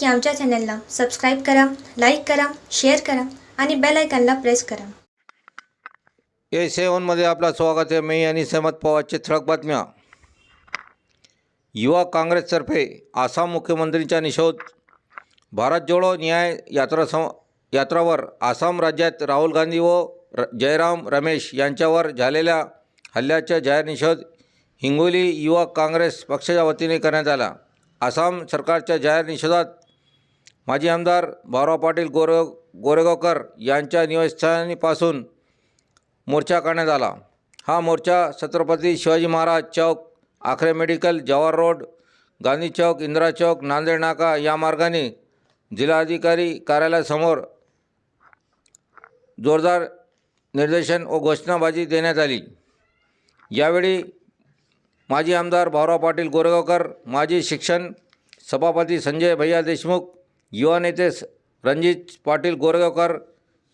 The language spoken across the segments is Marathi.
की आमच्या चॅनलला सबस्क्राईब करा लाईक करा शेअर करा आणि बेल आयकॉनला प्रेस करा. ए सेवनमध्ये आपलं स्वागत आहे. मी आणि सहमत पवारचे ठळक बातम्या. युवा काँग्रेसतर्फे आसाम मुख्यमंत्रींचा निषेध. भारत जोडो न्याय यात्रा सं यात्रावर आसाम राज्यात राहुल गांधी व र जयराम रमेश यांच्यावर झालेल्या हल्ल्याचा जाहीर निषेध हिंगोली युवा काँग्रेस पक्षाच्या वतीने करण्यात आला. आसाम सरकारच्या जाहीर निषेधात माजी आमदार भाऊराव पाटील गोरे गोरेगावकर यांच्या निवासस्थानीपासून मोर्चा काढण्यात आला. हा मोर्चा छत्रपती शिवाजी महाराज चौक आखरे मेडिकल जवाहर रोड गांधी चौक इंदिरा चौक नांदेड नाका या मार्गाने जिल्हाधिकारी कार्यालयासमोर जोरदार निर्देशन व घोषणाबाजी देण्यात आली. यावेळी माजी आमदार भाऊराव पाटील गोरेगावकर माजी शिक्षण सभापती संजय भैया देशमुख युवा नेते रणजित पाटील गोरेगावकर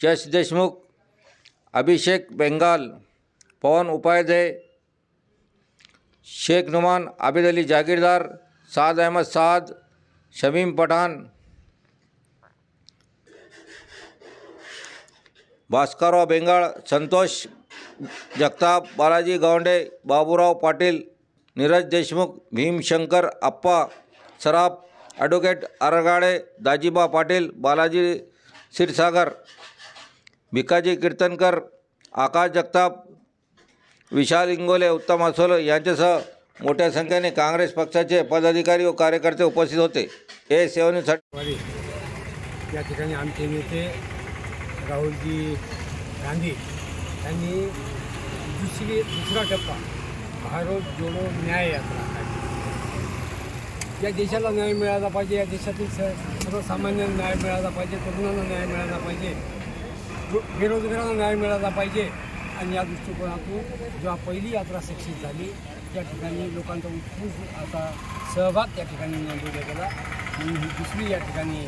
यश देशमुख अभिषेक बेंगाल पवन उपाध्याय शेख नुमान आबिद अली जागीरदार साद अहमद साद शमीम पठाण भास्करराव बेंगाळ संतोष जगताप बालाजी गावंडे बाबूराव पाटील नीरज देशमुख भीमशंकर आप्पा सराफ ॲडव्होकेट आरगाडे दाजीबा पाटील बालाजी क्षीरसागर भिकाजी कीर्तनकर आकाश जगताप विशाल इंगोले उत्तम असोले यांच्यासह मोठ्या संख्येने काँग्रेस पक्षाचे पदाधिकारी व कार्यकर्ते उपस्थित होते. हे सेवनेसाठी या ठिकाणी आमचे नेते राहुलजी गांधी यांनी दुसरी दुसरा टप्पा. भारत जोडो न्याय यात्रा या देशाला न्याय मिळाला पाहिजे या देशातील स सर्वसामान्य न्याय मिळाला पाहिजे तरुणांना न्याय मिळाला पाहिजे बेरोजगारांना न्याय मिळाला पाहिजे. आणि या दृष्टिकोनातून जेव्हा पहिली यात्रा शिक्षित झाली त्या ठिकाणी लोकांचा उत्कृष्ट असा सहभाग त्या ठिकाणी नोंदवला गेला. म्हणून ही दुसरी या ठिकाणी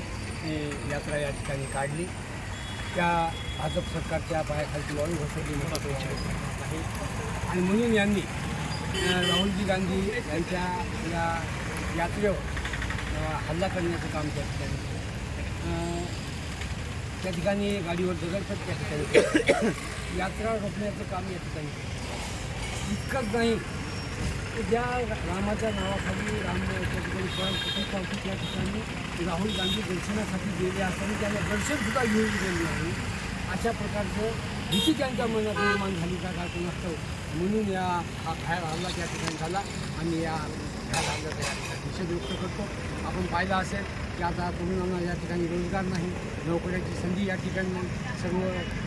यात्रा या ठिकाणी काढली. त्या भाजप सरकारच्या पायाखालची वाळू घसरली महत्त्वाची आहे. आणि म्हणून यांनी राहुलजी गांधी यांच्या या यात्रेवर हल्ला करण्याचं काम त्या ठिकाणी त्या ठिकाणी गाडीवर दगडफेक त्या ठिकाणी यात्रा रोखण्याचं काम या ठिकाणी इतकंच नाही ज्या रामाच्या नावाखाली राम त्या ठिकाणी पण त्या ठिकाणी राहुल गांधी दर्शनासाठी गेले असताना त्यांना दर्शनसुद्धा घेऊन गेले नाही. अशा प्रकारचं भीती त्यांच्या मनात निर्माण झाली का काय कोणास्तव म्हणून या हा बाहेर हल्ला त्या ठिकाणी झाला आणि या बाहेर निषेध व्यक्त करतो. आपण पाहिलं असेल की आता तरुणांना या ठिकाणी रोजगार नाही नोकऱ्याची संधी या ठिकाणी सर्व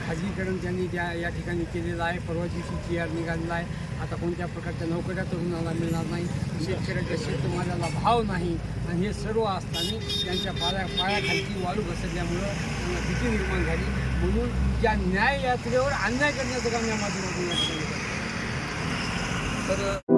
खाजगीकरण त्यांनी त्या या ठिकाणी केलेलं आहे. परवा दिवशी जी आर निघालेला आहे. आता कोणत्या प्रकारच्या नोकऱ्या तरुणाला मिळणार नाही? शेतकऱ्याच्या शेतमालाला भाव नाही. आणि हे सर्व असताना त्यांच्या पाया पायाखालची वाळू घसरल्यामुळं त्यांना भीती निर्माण झाली. म्हणून या न्याय यात्रेवर अन्याय करण्याचं काम या माध्यमातून तर